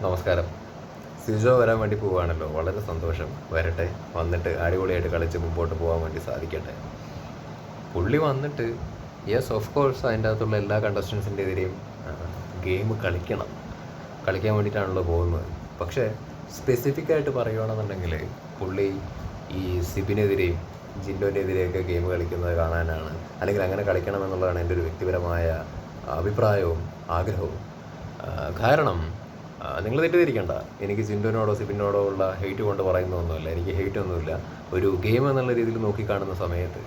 നമസ്കാരം. സിജോ വരാൻ വേണ്ടി പോവുകയാണല്ലോ. വളരെ സന്തോഷം. വരട്ടെ. വന്നിട്ട് അടിപൊളിയായിട്ട് കളിച്ച് മുമ്പോട്ട് പോകാൻ വേണ്ടി സാധിക്കട്ടെ. പുള്ളി വന്നിട്ട് യെസ് ഓഫ് കോഴ്സ് അതിന്റെ അകത്തുള്ള എല്ലാ കണ്ടസ്റ്റൻസിന്റെ എതിരെയും ഗെയിം കളിക്കണം. കളിക്കാൻ വേണ്ടിയിട്ടാണല്ലോ പോകുന്നത്. പക്ഷേ സ്പെസിഫിക് ആയിട്ട് പറയുകയാണെന്നുണ്ടെങ്കിൽ പുള്ളി ഈ സിബിനെതിരെയും ജിൻഡോനെതിരെയൊക്കെ ഗെയിം കളിക്കുന്നത് കാണാനാണ്. അല്ലെങ്കിൽ അങ്ങനെ കളിക്കണം എന്നുള്ളതാണ് എന്റെ ഒരു വ്യക്തിപരമായ അഭിപ്രായവും ആഗ്രഹവും. കാരണം നിങ്ങൾ തെറ്റിദ്ധരിക്കണ്ട. എനിക്ക് ജിൻഡോനോടോ സിബിനോടോ ഉള്ള ഹെയ്റ്റ് കൊണ്ട് പറയുന്നൊന്നുമില്ല എനിക്ക് ഹെയ്റ്റ് ഒന്നുമില്ല. ഒരു ഗെയിം എന്നുള്ള രീതിയിൽ നോക്കിക്കാണുന്ന സമയത്ത്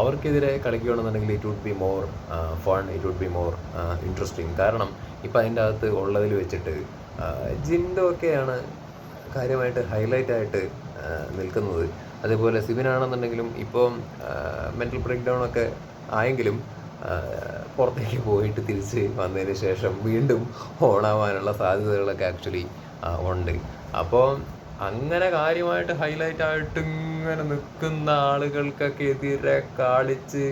അവർക്കെതിരെ കളിക്കുകയാണെന്നുണ്ടെങ്കിൽ it would be more fun it would be more interesting കാരണം ഇപ്പം അതിന്റെ അകത്ത് ഉള്ളതിൽ വെച്ചിട്ട് ജിൻഡോക്കെയാണ് കാര്യമായിട്ട് ഹൈലൈറ്റ് ആയിട്ട് നിൽക്കുന്നത്. അതേപോലെ സിബിനാണെന്നുണ്ടെങ്കിലും ഇപ്പം മെന്റൽ ബ്രേക്ക് ഡൗൺ ഒക്കെ ആയെങ്കിലും പുറത്തേക്ക് പോയിട്ട് തിരിച്ച് വന്നതിന് ശേഷം വീണ്ടും ഓണാവാനുള്ള സാധ്യതകളൊക്കെ ആക്ച്വലി ഉണ്ട്. അപ്പോൾ അങ്ങനെ കാര്യമായിട്ട് ഹൈലൈറ്റ് ആയിട്ട് ഇങ്ങനെ നിൽക്കുന്ന ആളുകൾക്കൊക്കെ എതിരെ കളിച്ച്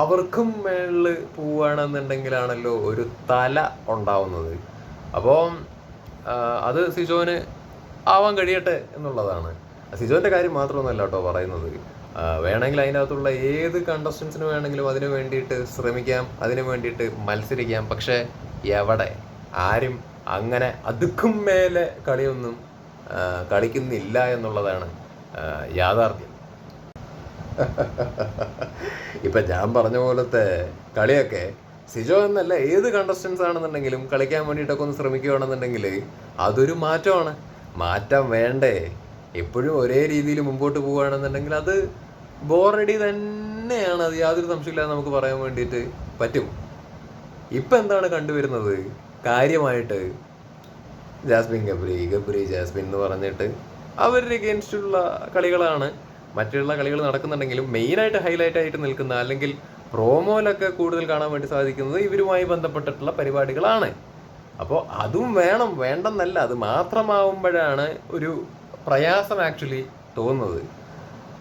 അവർക്കും മേളിൽ പോവുകയാണെന്നുണ്ടെങ്കിലാണല്ലോ ഒരു തല ഉണ്ടാവുന്നത്. അപ്പോൾ അത് സിജോന് ആവാൻ കഴിയട്ടെ എന്നുള്ളതാണ്. സിജോന്റെ കാര്യം മാത്രമൊന്നുമല്ല കേട്ടോ പറയുന്നത്. വേണമെങ്കിൽ അതിനകത്തുള്ള ഏത് കണ്ടസ്റ്റൻസിന് വേണമെങ്കിലും അതിനു വേണ്ടിയിട്ട് ശ്രമിക്കാം അതിനു വേണ്ടിയിട്ട് മത്സരിക്കാം. പക്ഷേ എവിടെ? ആരും അങ്ങനെ അതുക്കും മേലെ കളിയൊന്നും കളിക്കുന്നില്ല എന്നുള്ളതാണ് യാഥാർത്ഥ്യം. ഇപ്പം ഞാൻ പറഞ്ഞ പോലത്തെ കളിയൊക്കെ സിജോ എന്നല്ല ഏത് കണ്ടസ്റ്റൻസ് ആണെന്നുണ്ടെങ്കിലും കളിക്കാൻ വേണ്ടിയിട്ടൊക്കെ ഒന്ന് ശ്രമിക്കുകയാണെന്നുണ്ടെങ്കിൽ അതൊരു മാറ്റമാണ്. മാറ്റം വേണ്ടേ? എപ്പോഴും ഒരേ രീതിയിൽ മുമ്പോട്ട് പോവുകയാണെന്നുണ്ടെങ്കിൽ അത് ബോറടി തന്നെയാണ്. അത് യാതൊരു സംശയമില്ലാതെ നമുക്ക് പറയാൻ വേണ്ടിയിട്ട് പറ്റും. ഇപ്പം എന്താണ് കണ്ടുവരുന്നത്? കാര്യമായിട്ട് ജാസ്മിൻ ഗബ്രി ഗബ്രി ജാസ്മിൻ എന്ന് പറഞ്ഞിട്ട് അവരുടെ അഗേൻസ്റ്റുള്ള കളികളാണ്. മറ്റുള്ള കളികൾ നടക്കുന്നുണ്ടെങ്കിലും മെയിനായിട്ട് ഹൈലൈറ്റ് ആയിട്ട് നിൽക്കുന്ന അല്ലെങ്കിൽ പ്രോമോയിലൊക്കെ കൂടുതൽ കാണാൻ വേണ്ടി സാധിക്കുന്നത് ഇവരുമായി ബന്ധപ്പെട്ടിട്ടുള്ള പരിപാടികളാണ്. അപ്പോൾ അതും വേണം. വേണ്ടെന്നല്ല. അത് മാത്രമാവുമ്പോഴാണ് ഒരു പ്രയാസം ആക്ച്വലി തോന്നുന്നത്.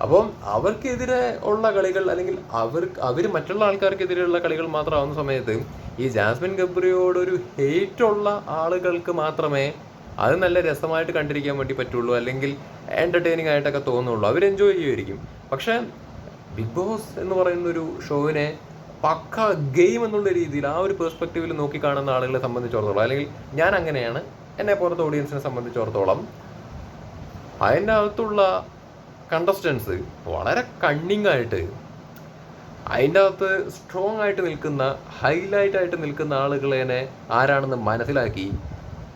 അപ്പം അവർക്കെതിരെ ഉള്ള കളികൾ അല്ലെങ്കിൽ അവർ അവർ മറ്റുള്ള ആൾക്കാർക്കെതിരെയുള്ള കളികൾ മാത്രമാവുന്ന സമയത്ത് ഈ ജാസ്മിൻ ഗബ്രിയോടൊരു ഹെയ്റ്റുള്ള ആളുകൾക്ക് മാത്രമേ അത് നല്ല രസമായിട്ട് കണ്ടിരിക്കാൻ വേണ്ടി പറ്റുള്ളൂ അല്ലെങ്കിൽ എന്റർടൈനിങ് ആയിട്ടൊക്കെ തോന്നുള്ളൂ. അവർ എൻജോയ് ചെയ്യുമായിരിക്കും. പക്ഷേ ബിഗ് ബോസ് എന്ന് പറയുന്ന ഒരു ഷോവിനെ പക്ക ഗെയിം എന്നുള്ള രീതിയിൽ ആ ഒരു പെർസ്പെക്റ്റീവിൽ നോക്കി കാണുന്ന ആളുകളെ സംബന്ധിച്ചിടത്തോളം അല്ലെങ്കിൽ ഞാൻ അങ്ങനെയാണ് എന്നെ പോലത്തെ ഓഡിയൻസിനെ സംബന്ധിച്ചിടത്തോളം അതിന്റെ അകത്തുള്ള കണ്ടസ്റ്റൻസ് വളരെ കണ്ണിങ് ആയിട്ട് അതിന്റെ അകത്ത് സ്ട്രോങ് ആയിട്ട് നിൽക്കുന്ന ഹൈലൈറ്റ് ആയിട്ട് നിൽക്കുന്ന ആളുകളെ ആരാണെന്ന് മനസ്സിലാക്കി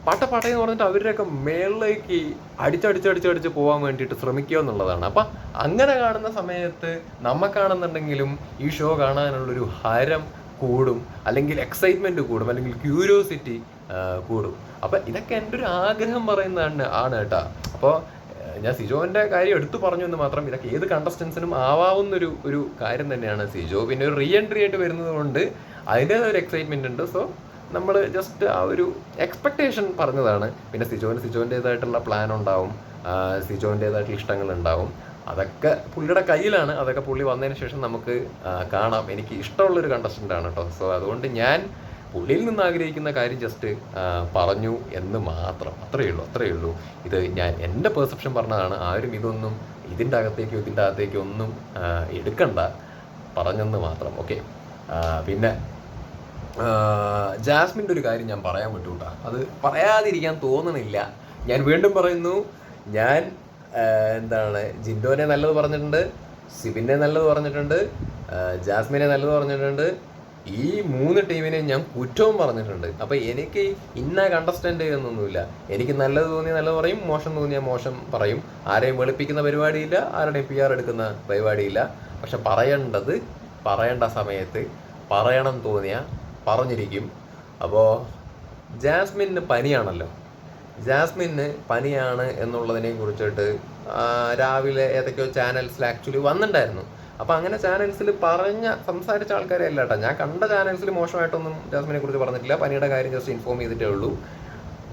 പട്ട പട്ടയെന്ന് പറഞ്ഞിട്ട് അവരുടെയൊക്കെ മേളിലേക്ക് അടിച്ചടിച്ചടിച്ചടിച്ച് പോകാൻ വേണ്ടിയിട്ട് ശ്രമിക്കുക എന്നുള്ളതാണ്. അപ്പം അങ്ങനെ കാണുന്ന സമയത്ത് നമുക്കാണെന്നുണ്ടെങ്കിലും ഈ ഷോ കാണാനുള്ളൊരു ഹരം കൂടും അല്ലെങ്കിൽ എക്സൈറ്റ്മെന്റ് കൂടും അല്ലെങ്കിൽ ക്യൂരിയോസിറ്റി കൂടും. അപ്പം ഇതൊക്കെ എന്റെ ഒരു ആഗ്രഹം പറയുന്നതാണ് ആണ് കേട്ടോ. അപ്പോൾ ഞാൻ സിജോന്റെ കാര്യം എടുത്തു പറഞ്ഞു എന്ന് മാത്രം ഇതൊക്കെ ഏത് കണ്ടസ്റ്റൻസിനും ആവാവുന്ന ഒരു ഒരു കാര്യം തന്നെയാണ്. സിജോ പിന്നെ ഒരു റീ എൻട്രി ആയിട്ട് വരുന്നത് കൊണ്ട് അതിന്റെതായ ഒരു എക്സൈറ്റ്മെന്റ് ഉണ്ട്. സോ നമ്മൾ ജസ്റ്റ് ആ ഒരു എക്സ്പെക്ടേഷൻ പറഞ്ഞതാണ്. പിന്നെ സിജോന് സിജോന്റെതായിട്ടുള്ള പ്ലാൻ ഉണ്ടാവും. സിജോന്റെതായിട്ടുള്ള ഇഷ്ടങ്ങൾ ഉണ്ടാവും. അതൊക്കെ പുള്ളിയുടെ കയ്യിലാണ്. അതൊക്കെ പുള്ളി വന്നതിന് ശേഷം നമുക്ക് കാണാം. എനിക്ക് ഇഷ്ടമുള്ളൊരു കണ്ടസ്റ്റന്റ് ആണ് കേട്ടോ സോ അതുകൊണ്ട് ഞാൻ പുള്ളിയിൽ നിന്ന് ആഗ്രഹിക്കുന്ന കാര്യം ജസ്റ്റ് പറഞ്ഞു എന്ന് മാത്രം. അത്രയേ ഉള്ളൂ അത്രയേ ഉള്ളൂ. ഇത് ഞാൻ എന്റെ പെർസെപ്ഷൻ പറഞ്ഞതാണ്. ആരും ഇതൊന്നും ഇതിന്റെ അകത്തേക്കോ ഇതിന്റെ അകത്തേക്കോ ഒന്നും എടുക്കണ്ട. പറഞ്ഞെന്ന് മാത്രം. ഓക്കെ പിന്നെ ജാസ്മിന്റെ ഒരു കാര്യം ഞാൻ പറയാൻ പറ്റൂട്ടാ. അത് പറയാതിരിക്കാൻ തോന്നണില്ല. ഞാൻ വീണ്ടും പറയുന്നു ഞാൻ എന്താണ് ജിൻഡോനെ നല്ലത് പറഞ്ഞിട്ടുണ്ട് സിബിനെ നല്ലത് പറഞ്ഞിട്ടുണ്ട് ജാസ്മിനെ നല്ലത് പറഞ്ഞിട്ടുണ്ട് ഈ മൂന്ന് ടീമിനെ ഞാൻ കുറ്റവും പറഞ്ഞിട്ടുണ്ട്. അപ്പൊ എനിക്ക് ഇന്ന കണ്ടസ്റ്റന്റ് എന്നൊന്നുമില്ല. എനിക്ക് നല്ലത് തോന്നിയ നല്ലത് പറയും മോശം തോന്നിയ മോശം പറയും. ആരെയും വെളുപ്പിക്കുന്ന പരിപാടിയില്ല ആരുടെയും പി ആർ എടുക്കുന്ന പരിപാടിയില്ല. പക്ഷെ പറയേണ്ടത് പറയേണ്ട സമയത്ത് പറയണം തോന്നിയ പറഞ്ഞിരിക്കും. അപ്പോൾ ജാസ്മിന് പനിയാണല്ലോ. ജാസ്മിന് പനിയാണ് എന്നുള്ളതിനെ കുറിച്ചിട്ട് രാവിലെ ഏതൊക്കെയോ ചാനൽസിൽ ആക്ച്വലി വന്നിട്ടുണ്ടായിരുന്നു അപ്പോൾ അങ്ങനെ ചാനൽസിൽ പറഞ്ഞ സംസാരിച്ച ആൾക്കാരെ അല്ല കേട്ടോ. ഞാൻ കണ്ട ചാനൽസിൽ മോശമായിട്ടൊന്നും ജാസ്മിനെ കുറിച്ച് പറഞ്ഞിട്ടില്ല. പനിയുടെ കാര്യം ജസ്റ്റ് ഇൻഫോം ചെയ്തിട്ടേ ഉള്ളൂ.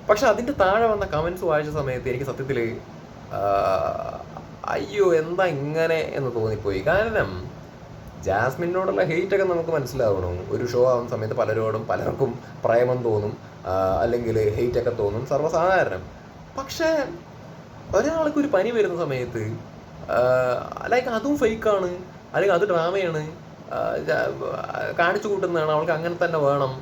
പക്ഷെ അതിന്റെ താഴെ വന്ന കമൻസ് വായിച്ച സമയത്ത് എനിക്ക് സത്യത്തിൽ അയ്യോ എന്താ ഇങ്ങനെ എന്ന് തോന്നിപ്പോയി. കാരണം ജാസ്മിനോടുള്ള ഹെയ്റ്റ് ഒക്കെ നമുക്ക് മനസ്സിലാവണം. ഒരു ഷോ ആവുന്ന സമയത്ത് പലരോടും പലർക്കും പ്രേമം തോന്നും അല്ലെങ്കിൽ ഹെയ്റ്റ് ഒക്കെ തോന്നും സർവസാധാരണം. പക്ഷേ ഒരാൾക്ക് ഒരു പനി വരുന്ന സമയത്ത് ലൈക്ക് അതും ഫേക്കാണ് അല്ലെങ്കിൽ അത് ഡ്രാമയാണ് കാണിച്ചു കൂട്ടുന്നതാണ്. അവൾക്ക് അങ്ങനെ തന്നെ വേണം.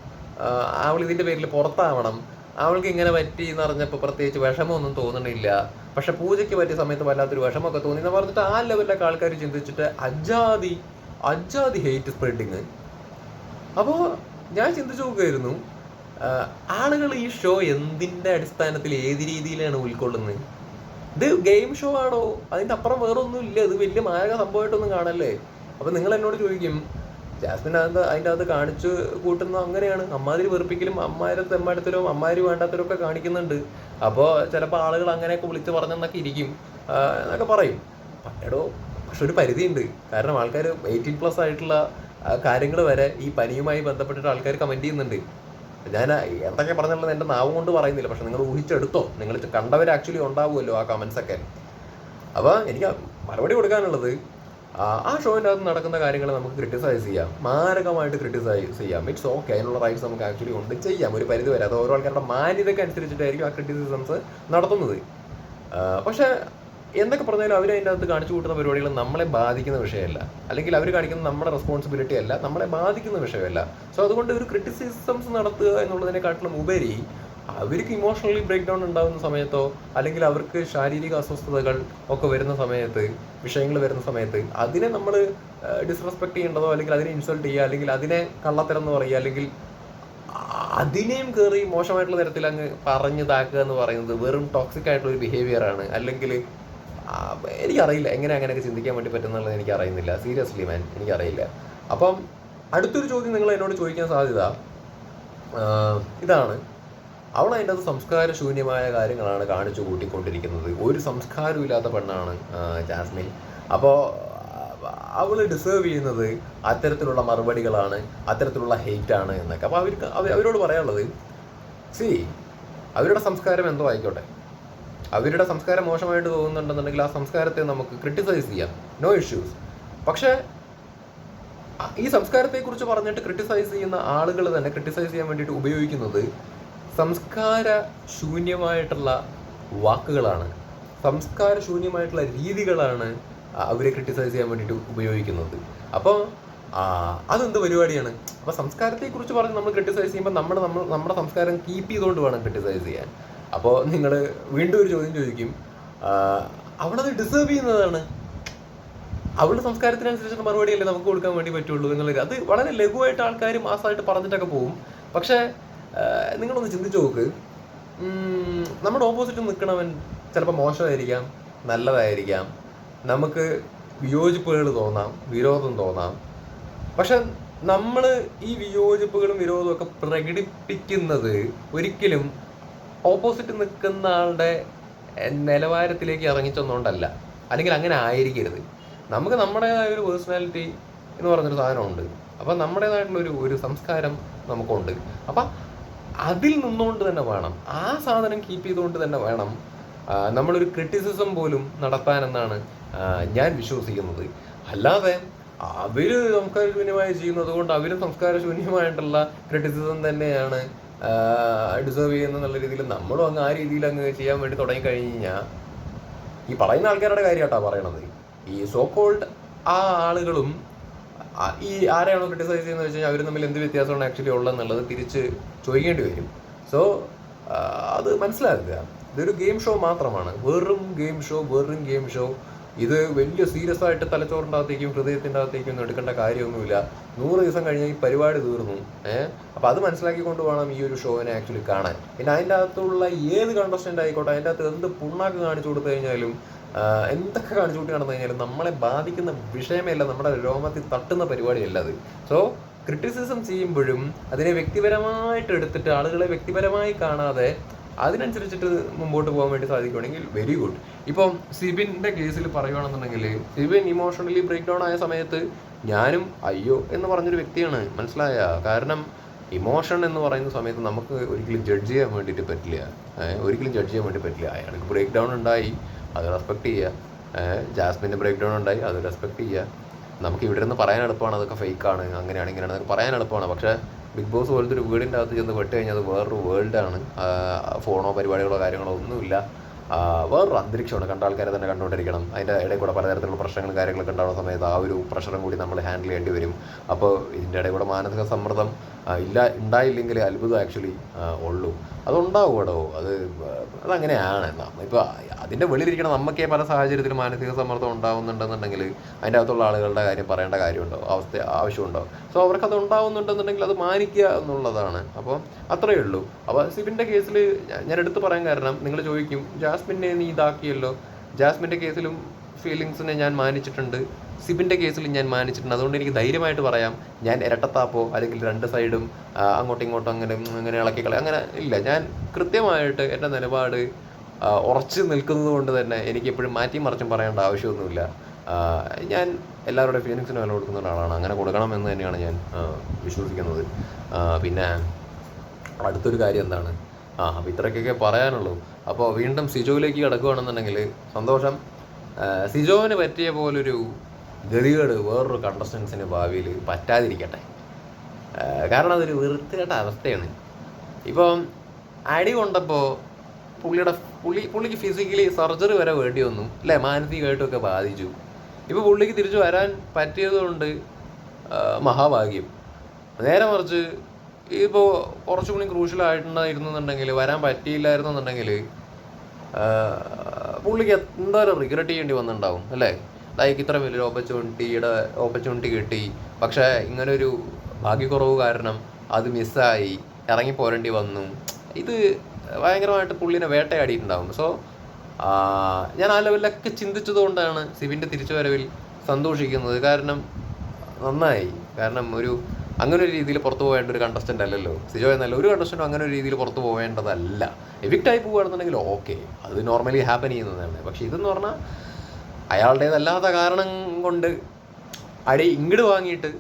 അവൾ ഇതിന്റെ പേരിൽ പുറത്താവണം. അവൾക്ക് ഇങ്ങനെ പറ്റി എന്ന് പറഞ്ഞപ്പോൾ പ്രത്യേകിച്ച് വിഷമമൊന്നും തോന്നണില്ല. പക്ഷെ പൂജയ്ക്ക് പറ്റിയ സമയത്ത് വല്ലാത്തൊരു വിഷമമൊക്കെ തോന്നി. എന്ന് പറഞ്ഞിട്ട് ആ ലെവലിലൊക്കെ ആൾക്കാർ ചിന്തിച്ചിട്ട് അജാതി അജാതി ഹെയ്റ്റ് സ്പ്രെഡിങ് അപ്പോൾ ഞാൻ ചിന്തിച്ചു നോക്കുമായിരുന്നു ആളുകൾ ഈ ഷോ എന്തിന്റെ അടിസ്ഥാനത്തിൽ ഏത് രീതിയിലാണ് ഉൾക്കൊള്ളുന്നത്? ഇത് ഗെയിം ഷോ ആണോ? അതിന്റെ അപ്പുറം വേറെ ഒന്നും ഇല്ല. ഇത് വലിയ മാരക സംഭവമായിട്ടൊന്നും കാണല്ലേ? അപ്പം നിങ്ങൾ എന്നോട് ചോദിക്കും ജാസ്മിൻ അത് അതിന്റെ അകത്ത് കാണിച്ചു കൂട്ടുന്ന അങ്ങനെയാണ്. അമ്മാതിരി വെറുപ്പിക്കലും അമ്മാരെ തെമ്മാടത്തിലും അമ്മാര് വേണ്ടാത്തരും ഒക്കെ കാണിക്കുന്നുണ്ട്. അപ്പോൾ ചിലപ്പോൾ ആളുകൾ അങ്ങനെയൊക്കെ വിളിച്ച് പറഞ്ഞെന്നൊക്കെ ഇരിക്കും എന്നൊക്കെ പറയും. പണ്ടോ പക്ഷെ ഒരു പരിധിയുണ്ട്. കാരണം ആൾക്കാർ എയ്റ്റീൻ പ്ലസ് ആയിട്ടുള്ള കാര്യങ്ങൾ വരെ ഈ പനിയുമായി ബന്ധപ്പെട്ടിട്ട് ആൾക്കാർ കമന്റ് ചെയ്യുന്നുണ്ട്. ഞാൻ എന്തൊക്കെ പറഞ്ഞുള്ളത് എന്റെ നാവും കൊണ്ട് പറയുന്നില്ല. പക്ഷെ നിങ്ങൾ ഊഹിച്ചെടുത്തോ. നിങ്ങൾ കണ്ടവർ ആക്ച്വലി ഉണ്ടാവുമല്ലോ ആ കമൻസൊക്കെ അപ്പോൾ എനിക്ക് മറുപടി കൊടുക്കാനുള്ളത് ആ, ഷോയിന്റെ അകത്ത് നടക്കുന്ന കാര്യങ്ങൾ നമുക്ക് ക്രിട്ടിസൈസ് ചെയ്യാം. മാരകമായിട്ട് ക്രിട്ടിസൈസ് ചെയ്യാം. ഇറ്റ്സ് ഓക്കെ അതിനുള്ള റൈറ്റ്സ് നമുക്ക് ആക്ച്വലി ഉണ്ട്. ചെയ്യാം. ഒരു പരിധി വരെ. അത് ഓരോ ആൾക്കാരുടെ മാന്യതയ്ക്ക് അനുസരിച്ചിട്ടായിരിക്കും ആ ക്രിറ്റിസിസംസ് നടത്തുന്നത്. പക്ഷേ എന്തൊക്കെ പറഞ്ഞാലും അവർ അതിന്റെ അകത്ത് കാണിച്ചു കൂട്ടുന്ന പരിപാടികൾ നമ്മളെ ബാധിക്കുന്ന വിഷയമല്ല. അല്ലെങ്കിൽ അവർ കാണിക്കുന്ന നമ്മുടെ റെസ്പോൺസിബിലിറ്റി അല്ല നമ്മളെ ബാധിക്കുന്ന വിഷയമല്ല. സോ അതുകൊണ്ട് ഒരു ക്രിറ്റിസിസംസ് നടത്തുക എന്നുള്ളതിനെക്കാട്ടിലും ഉപരി അവർക്ക് ഇമോഷണലി ബ്രേക്ക് ഡൗൺ ഉണ്ടാകുന്ന സമയത്തോ അല്ലെങ്കിൽ അവർക്ക് ശാരീരിക അസ്വസ്ഥതകൾ ഒക്കെ വരുന്ന സമയത്ത് വിഷയങ്ങൾ വരുന്ന സമയത്ത് അതിനെ നമ്മൾ ഡിസ്റെസ്പെക്ട് ചെയ്യേണ്ടതോ അല്ലെങ്കിൽ അതിനെ ഇൻസൾട്ട് ചെയ്യുക അല്ലെങ്കിൽ അതിനെ കള്ളത്തരം എന്ന് പറയുക അല്ലെങ്കിൽ അതിനെയും കയറി മോശമായിട്ടുള്ള തരത്തിൽ അങ്ങ് പറഞ്ഞു താക്കുക എന്ന് പറയുന്നത് വെറും ടോക്സിക് ആയിട്ടുള്ള ഒരു ബിഹേവിയർ ആണ്. അല്ലെങ്കിൽ എനിക്കറിയില്ല. എങ്ങനെ അങ്ങനെയൊക്കെ ചിന്തിക്കാൻ വേണ്ടി പറ്റുന്നുള്ളത് എനിക്ക് അറിയുന്നില്ല സീരിയസ്ലി മാൻ എനിക്കറിയില്ല. അപ്പം അടുത്തൊരു ചോദ്യം നിങ്ങൾ എന്നോട് ചോദിക്കാൻ സാധ്യത ഇതാണ്. അവൾ അതിന്റെ അത് സംസ്കാര ശൂന്യമായ കാര്യങ്ങളാണ് കാണിച്ചു കൂട്ടിക്കൊണ്ടിരിക്കുന്നത്. ഒരു സംസ്കാരവും ഇല്ലാത്ത പെണ്ണാണ് ജാസ്മിൻ. അപ്പോൾ അവൾ ഡിസേർവ് ചെയ്യുന്നത് അത്തരത്തിലുള്ള മറുപടികളാണ് അത്തരത്തിലുള്ള ഹെയ്റ്റ് ആണ് എന്നൊക്കെ. അപ്പോൾ അവർക്ക് അവരോട് പറയാനുള്ളത് സി അവരുടെ സംസ്കാരം എന്തോ ആയിക്കോട്ടെ. അവരുടെ സംസ്കാരം മോശമായിട്ട് തോന്നുന്നുണ്ടെന്നുണ്ടെങ്കിൽ ആ സംസ്കാരത്തെ നമുക്ക് ക്രിട്ടിസൈസ് ചെയ്യാം. നോ ഇഷ്യൂസ് പക്ഷേ ഈ സംസ്കാരത്തെക്കുറിച്ച് പറഞ്ഞിട്ട് ക്രിട്ടിസൈസ് ചെയ്യുന്ന ആളുകൾ തന്നെ ക്രിട്ടിസൈസ് ചെയ്യാൻ വേണ്ടിയിട്ട് ഉപയോഗിക്കുന്നത് സംസ്കാര ശൂന്യമായിട്ടുള്ള വാക്കുകളാണ്. സംസ്കാര ശൂന്യമായിട്ടുള്ള രീതികളാണ് അവരെ ക്രിട്ടിസൈസ് ചെയ്യാൻ വേണ്ടിയിട്ട് ഉപയോഗിക്കുന്നത്. അപ്പോൾ അതെന്ത് പരിപാടിയാണ്? അപ്പോൾ സംസ്കാരത്തെക്കുറിച്ച് പറഞ്ഞ് നമ്മൾ ക്രിട്ടിസൈസ് ചെയ്യുമ്പോൾ നമ്മുടെ നമ്മൾ നമ്മുടെ സംസ്കാരം കീപ്പ് ചെയ്തുകൊണ്ട് വേണം ക്രിട്ടിസൈസ് ചെയ്യാൻ. അപ്പോൾ നിങ്ങൾ വീണ്ടും ഒരു ചോദ്യം ചോദിക്കും. അവളത് ഡിസേർവ് ചെയ്യുന്നതാണ്. അവളുടെ സംസ്കാരത്തിനനുസരിച്ചുള്ള മറുപടിയല്ലേ നമുക്ക് കൊടുക്കാൻ വേണ്ടി പറ്റുള്ളൂ എന്നുള്ളത്. അത് വളരെ ലഘുവായിട്ട് ആൾക്കാർ മാസമായിട്ട് പറഞ്ഞിട്ടൊക്കെ പോകും പക്ഷേ നിങ്ങളൊന്ന് ചിന്തിച്ചു നോക്ക്. നമ്മുടെ ഓപ്പോസിറ്റ് നിൽക്കണവൻ ചിലപ്പോൾ മോശമായിരിക്കാം നല്ലതായിരിക്കാം. നമുക്ക് വിയോജിപ്പുകൾ തോന്നാം വിരോധം തോന്നാം. പക്ഷെ നമ്മൾ ഈ വിയോജിപ്പുകളും വിരോധവും ഒക്കെ പ്രകടിപ്പിക്കുന്നത് ഒരിക്കലും ഓപ്പോസിറ്റ് നിൽക്കുന്ന ആളുടെ നിലവാരത്തിലേക്ക് ഇറങ്ങിച്ചെന്നുകൊണ്ടല്ല അല്ലെങ്കിൽ അങ്ങനെ ആയിരിക്കരുത്. നമുക്ക് നമ്മുടേതായ ഒരു പേഴ്സണാലിറ്റി എന്ന് പറഞ്ഞൊരു സാധനമുണ്ട്. അപ്പം നമ്മുടേതായിട്ടുള്ളൊരു ഒരു സംസ്കാരം നമുക്കുണ്ട്. അപ്പം അതിൽ നിന്നുകൊണ്ട് തന്നെ വേണം. ആ സാധനം കീപ്പ് ചെയ്തുകൊണ്ട് തന്നെ വേണം നമ്മളൊരു ക്രിറ്റിസിസം പോലും നടത്താനെന്നാണ് ഞാൻ വിശ്വസിക്കുന്നത്. അല്ലാതെ അവർ സംസ്കാരശൂന്യമായി ചെയ്യുന്നത് കൊണ്ട് അവരും സംസ്കാരശൂന്യമായിട്ടുള്ള ക്രിറ്റിസിസം തന്നെയാണ് ഡിസേർവ് ചെയ്യുന്ന എന്നുള്ള രീതിയിൽ നമ്മളും അങ്ങ് ആ രീതിയിൽ അങ്ങ് ചെയ്യാൻ വേണ്ടി തുടങ്ങി കഴിഞ്ഞു കഴിഞ്ഞാൽ ഈ പറയുന്ന ആൾക്കാരുടെ കാര്യമായിട്ടാണ് പറയണത്. ഈ സോ കോൾഡ് ആ ആളുകളും ഈ ആരെയാണോ ക്രിട്ടിസൈസ് ചെയ്യുന്നത് വെച്ച് കഴിഞ്ഞാൽ അവർ തമ്മിൽ എന്ത് വ്യത്യാസമാണ് ആക്ച്വലി ഉള്ളതെന്നുള്ളത് തിരിച്ച് ചോദിക്കേണ്ടി വരും. സോ അത് മനസ്സിലാക്കുക. ഇതൊരു ഗെയിം ഷോ മാത്രമാണ്. വെറും ഗെയിം ഷോ വെറും ഗെയിം ഷോ ഇത് വലിയ സീരിയസ് ആയിട്ട് തലച്ചോറിന്റെ അകത്തേക്കും ഹൃദയത്തിന്റെ അകത്തേക്കും ഒന്നും എടുക്കേണ്ട കാര്യമൊന്നുമില്ല. നൂറ് ദിവസം കഴിഞ്ഞാൽ ഈ പരിപാടി തീർന്നു. ഏഹ് അപ്പോൾ അത് മനസ്സിലാക്കിക്കൊണ്ട് വേണം ഈ ഒരു ഷോവിനെ ആക്ച്വലി കാണാൻ. പിന്നെ അതിന്റെ അകത്തുള്ള ഏത് കണ്ടസ്റ്റന്റ് ആയിക്കോട്ടെ അതിന്റെ അകത്ത് എന്ത് പുണ്ണാക്ക് കാണിച്ചു കൊടുത്തു കഴിഞ്ഞാലും എന്തൊക്കെ കാണിച്ചു കൂട്ടി നടന്നു കഴിഞ്ഞാലും നമ്മളെ ബാധിക്കുന്ന വിഷയമേ അല്ല നമ്മുടെ രോമത്തിൽ തട്ടുന്ന പരിപാടിയല്ല അത്. സോ ക്രിറ്റിസിസം ചെയ്യുമ്പോഴും അതിനെ വ്യക്തിപരമായിട്ട് എടുത്തിട്ട് ആളുകളെ വ്യക്തിപരമായി കാണാതെ അതിനനുസരിച്ചിട്ട് മുമ്പോട്ട് പോകാൻ വേണ്ടി സാധിക്കുകയാണെങ്കിൽ വെരി ഗുഡ് ഇപ്പം സിബിന്റെ കേസിൽ പറയുകയാണെന്നുണ്ടെങ്കിൽ സിബിൻ ഇമോഷണലി ബ്രേക്ക് ഡൗൺ ആയ സമയത്ത് ഞാനും അയ്യോ എന്ന് പറഞ്ഞൊരു വ്യക്തിയാണ്. മനസ്സിലായ? കാരണം ഇമോഷൻ എന്ന് പറയുന്ന സമയത്ത് നമുക്ക് ഒരിക്കലും ജഡ്ജ് ചെയ്യാൻ വേണ്ടിയിട്ട് പറ്റില്ല. ഒരിക്കലും ജഡ്ജ് ചെയ്യാൻ വേണ്ടി പറ്റില്ല. അയാൾക്ക് ബ്രേക്ക് ഡൗൺ ഉണ്ടായി അത് റെസ്പെക്ട് ചെയ്യുക ജാസ്മിന്റെ ബ്രേക്ക് ഡൗൺ ഉണ്ടായി അത് റെസ്പെക്ട് ചെയ്യുക നമുക്ക് ഇവിടെ നിന്ന് പറയാൻ എളുപ്പമാണ് അതൊക്കെ ഫേക്കാണ് അങ്ങനെയാണ് ഇങ്ങനെയാണ് അതൊക്കെ പറയാൻ എളുപ്പമാണ്. പക്ഷേ ബിഗ് ബോസ് പോലത്തെ ഒരു വീടിന്റെ അകത്ത് ചെന്ന് പെട്ട് കഴിഞ്ഞാൽ അത് വേറൊരു വേൾഡാണ് ഫോണോ പരിപാടികളോ കാര്യങ്ങളോ ഒന്നുമില്ല. വേറൊരു അന്തരീക്ഷമാണ്. കണ്ട ആൾക്കാരെ തന്നെ കണ്ടുകൊണ്ടിരിക്കണം. അതിന്റെ ഇടയിൽ കൂടെ പലതരത്തിലുള്ള പ്രശ്നങ്ങളും കാര്യങ്ങളൊക്കെ ഉണ്ടാകുന്ന സമയത്ത് ആ ഒരു പ്രഷറും കൂടി നമ്മൾ ഹാൻഡിൽ ചെയ്യേണ്ടി വരും. അപ്പോൾ ഇതിന്റെ ഇടയിൽ കൂടെ മാനസിക സമ്മർദ്ദം ഇല്ല ഉണ്ടായില്ലെങ്കിൽ അത്ഭുതം ആക്ച്വലി ഉള്ളൂ. അതുണ്ടാവും കേട്ടോ അത് അതങ്ങനെയാണ് എന്നാൽ ഇപ്പോൾ അതിന്റെ വെളിയിലിരിക്കണം നമുക്കേ പല സാഹചര്യത്തിലും മാനസിക സമ്മർദ്ദം ഉണ്ടാവുന്നുണ്ടെന്നുണ്ടെങ്കിൽ അതിന്റെ അകത്തുള്ള ആളുകളുടെ കാര്യം പറയേണ്ട കാര്യമുണ്ടോ? അവസ്ഥ ആവശ്യമുണ്ടോ? സോ അവർക്കത് ഉണ്ടാവുന്നുണ്ടെന്നുണ്ടെങ്കിൽ അത് മാനിക്കുക എന്നുള്ളതാണ്. അപ്പോൾ അത്രയേ ഉള്ളൂ. അപ്പോൾ സിബിന്റെ കേസിൽ ഞാൻ എടുത്തു പറയാൻ കാരണം നിങ്ങൾ ചോദിക്കും ജാസ്മിനെ നീ ഇതാക്കിയല്ലോ? ജാസ്മിന്റെ കേസിലും ഫീലിങ്സിനെ ഞാൻ മാനിച്ചിട്ടുണ്ട്. സിബിന്റെ കേസിലും ഞാൻ മാനിച്ചിട്ടുണ്ട്. അതുകൊണ്ട് എനിക്ക് ധൈര്യമായിട്ട് പറയാം ഞാൻ ഇരട്ടത്താപ്പോ അല്ലെങ്കിൽ രണ്ട് സൈഡും അങ്ങോട്ടും ഇങ്ങോട്ടും അങ്ങനെ അങ്ങനെ ഇളക്കി കളയാം. അങ്ങനെ ഇല്ല. ഞാൻ കൃത്യമായിട്ട് എന്റെ നിലപാട് ഉറച്ചു നിൽക്കുന്നത് കൊണ്ട് തന്നെ എനിക്ക് എപ്പോഴും മാറ്റി മറിച്ചും പറയേണ്ട ആവശ്യമൊന്നുമില്ല. ഞാൻ എല്ലാവരുടെ ഫീലിങ്സിന് വില കൊടുക്കുന്ന ഒരാളാണ്. അങ്ങനെ കൊടുക്കണം എന്ന് തന്നെയാണ് ഞാൻ വിശ്വസിക്കുന്നത്. പിന്നെ അടുത്തൊരു കാര്യം എന്താണ്? ആ അപ്പോൾ ഇത്രയ്ക്കൊക്കെ പറയാനുള്ളൂ. അപ്പോൾ വീണ്ടും സിജോയിലേക്ക് കിടക്കുകയാണെന്നുണ്ടെങ്കിൽ സന്തോഷം. സിജോവിന് പറ്റിയ പോലൊരു ഗതികേട് വേറൊരു കണ്ടസ്റ്റൻസിന് ഭാവിയിൽ പറ്റാതിരിക്കട്ടെ. കാരണം അതൊരു വൃത്തികെട്ട അവസ്ഥയാണ്. ഇപ്പം അടി കൊണ്ടപ്പോൾ പുള്ളിയുടെ പുള്ളി പുള്ളിക്ക് ഫിസിക്കലി സർജറി വരെ വേണ്ടി വന്നു അല്ലേ? മാനസികമായിട്ടൊക്കെ ബാധിച്ചു. ഇപ്പോൾ പുള്ളിക്ക് തിരിച്ചു വരാൻ പറ്റിയതുകൊണ്ട് മഹാഭാഗ്യം. നേരെ മറിച്ച് ഇപ്പോൾ കുറച്ചും കൂടി ക്രൂഷ്യലായിട്ടുണ്ടായിരുന്നുണ്ടെങ്കിൽ വരാൻ പറ്റിയില്ലായിരുന്നുണ്ടെങ്കിൽ പുള്ളിക്ക് എന്തായാലും റിഗ്രറ്റ് ചെയ്യേണ്ടി വന്നിട്ടുണ്ടാവും അല്ലേ? ലൈക്ക് ഇത്ര വലിയൊരു ഓപ്പർച്യൂണിറ്റിയുടെ ഓപ്പർച്യൂണിറ്റി കിട്ടി. പക്ഷേ ഇങ്ങനൊരു ഭാഗ്യക്കുറവ് കാരണം അത് മിസ്സായി ഇറങ്ങി പോരേണ്ടി വന്നു. ഇത് ഭയങ്കരമായിട്ട് പുള്ളിനെ വേട്ടയാടിയിട്ടുണ്ടാവും. സോ ഞാൻ ആ ലെവലിലൊക്കെ ചിന്തിച്ചതുകൊണ്ടാണ് സിബിന്റെ തിരിച്ചുവരവിൽ സന്തോഷിക്കുന്നത്. കാരണം നന്നായി. കാരണം ഒരു അങ്ങനെ ഒരു രീതിയിൽ പുറത്തു പോകേണ്ട ഒരു കണ്ടസ്റ്റന്റ് അല്ലല്ലോ. സിജോ എന്നല്ല ഒരു കണ്ടസ്റ്റന്റും അങ്ങനെ ഒരു രീതിയിൽ പുറത്തു പോവേണ്ടതല്ല എവിക്റ്റായി പോവുകയാണെന്നുണ്ടെങ്കിൽ ഓക്കെ അത് നോർമലി ഹാപ്പൻ ചെയ്യുന്നതാണ്. പക്ഷേ ഇതെന്ന് പറഞ്ഞാൽ അയാളുടേതല്ലാത്ത കാരണം കൊണ്ട് അടി ഇങ്ങട് വാങ്ങിയിട്ട്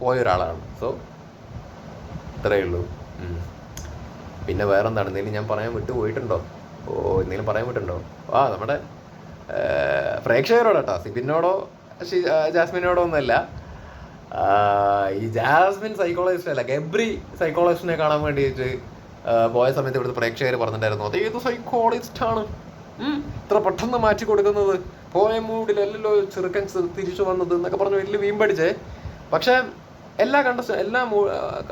പോയ ഒരാളാണ്. സോ ഇത്രയേ ഉള്ളൂ. പിന്നെ വേറെന്താണ്? എന്തെങ്കിലും ഞാൻ പറയാൻ വിട്ടു പോയിട്ടുണ്ടോ ഓ എന്തെങ്കിലും പറയാൻ വിട്ടുണ്ടോ ആ നമ്മുടെ പ്രേക്ഷകരോട് കേട്ടോ സിബിനോടോ ജാസ്മിനോടോ ഒന്നുമല്ല. ഈ ജാസ്മിൻ സൈക്കോളജിസ്റ്റ് അല്ല ഗബ്രി സൈക്കോളജിസ്റ്റിനെ കാണാൻ വേണ്ടിയിട്ട് പോയ സമയത്ത് ഇവിടുത്തെ പ്രേക്ഷകർ പറഞ്ഞിട്ടുണ്ടായിരുന്നു. അത് ഏത് സൈക്കോളജിസ്റ്റ് ആണ്? ഇത്ര പെട്ടെന്ന് മാറ്റി കൊടുക്കുന്നത്? പോയ മൂഡിലല്ലല്ലോ ചെറുക്കൻ തിരിച്ചു വന്നത്? എന്നൊക്കെ പറഞ്ഞ് വലിയ വീമ്പടിച്ചേ പക്ഷേ എല്ലാ കണ്ട എല്ലാ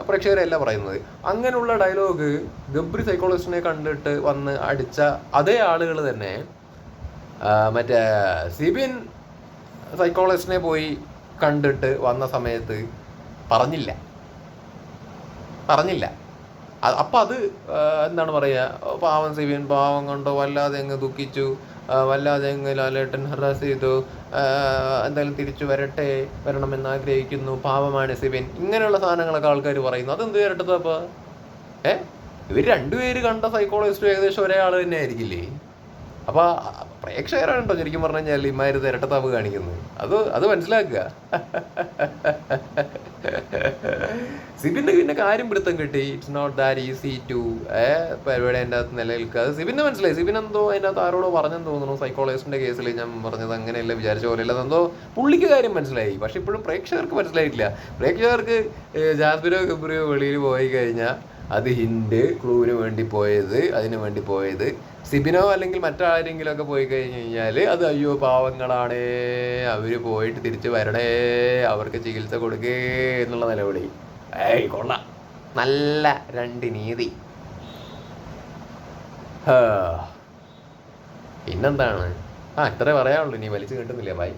പ്രേക്ഷകരും അല്ല പറയുന്നത്. അങ്ങനെയുള്ള ഡയലോഗ് ഗബ്രി സൈക്കോളജിസ്റ്റിനെ കണ്ടിട്ട് വന്ന് അടിച്ച അതേ ആളുകൾ തന്നെ മറ്റേ സിബിൻ സൈക്കോളജിസ്റ്റിനെ പോയി കണ്ടിട്ട് വന്ന സമയത്ത് പറഞ്ഞില്ല. പറഞ്ഞില്ല. അപ്പം അത് എന്താണ് പറയുക പാവം സിബിൻ പാവം കണ്ടോ വല്ലാതെ അങ്ങ് ദുഃഖിച്ചു. വല്ലാതെ അങ്ങ് ലാലേട്ടൻ ഹറാസ് ചെയ്തു. എന്തായാലും തിരിച്ചു വരട്ടെ വരണമെന്ന് ആഗ്രഹിക്കുന്നു. പാവമാണ് സിബിൻ. ഇങ്ങനെയുള്ള സാധനങ്ങളൊക്കെ ആൾക്കാർ പറയുന്നു. അതെന്ത് വരട്ടത് അപ്പോൾ ഏ? ഇവർ രണ്ടുപേര് കണ്ട സൈക്കോളജിസ്റ്റ് ഏകദേശം ഒരേ ആൾ തന്നെ ആയിരിക്കില്ലേ? അപ്പോൾ പ്രേക്ഷകരാണ് ശരിക്കും പറഞ്ഞു കഴിഞ്ഞാൽ ഇമാര് ഇരട്ടത്താപ്പ് കാണിക്കുന്നത്. അത് അത് മനസ്സിലാക്കുക. സിബിന്റെ പിന്നെ കാര്യം പിടുത്തം കിട്ടി. It's not that easy to പരിപാടി അതിന്റെ അകത്ത് നിലനിൽക്കുക. അത് മനസ്സിലായി. സിബിൻ എന്തോ അതിന്റെ അകത്ത് ആരോടോ പറഞ്ഞെന്ന് തോന്നുന്നു. സൈക്കോളജിസ്റ്റിന്റെ കേസിൽ ഞാൻ പറഞ്ഞത് അങ്ങനെയല്ല വിചാരിച്ച പോലെയല്ല. എന്തോ പുള്ളിക്ക് കാര്യം മനസ്സിലായി. പക്ഷെ ഇപ്പോഴും പ്രേക്ഷകർക്ക് മനസ്സിലായിട്ടില്ല. പ്രേക്ഷകർക്ക് ജാസ്മിനോ ഗബ്രിയോ വെളിയിൽ പോയി കഴിഞ്ഞാൽ അത് ഹിൻഡ് ക്ലൂവിന് വേണ്ടി പോയത് അതിന് വേണ്ടി പോയത്. സിബിനോ അല്ലെങ്കിൽ മറ്റാരെങ്കിലും ഒക്കെ പോയി കഴിഞ്ഞ് കഴിഞ്ഞാൽ അത് അയ്യോ പാവങ്ങളാണ് അവർ പോയിട്ട് തിരിച്ച് വരണേ അവർക്ക് ചികിത്സ കൊടുക്കേ എന്നുള്ള നിലവിളി. ഏയ് കൊള്ളാം. നല്ല രണ്ട് നീതി. പിന്നെന്താണ്? ആ ഇത്രേ പറയാനുള്ളൂ. ഇനി വലിച്ചു കിട്ടുന്നില്ല ബൈ.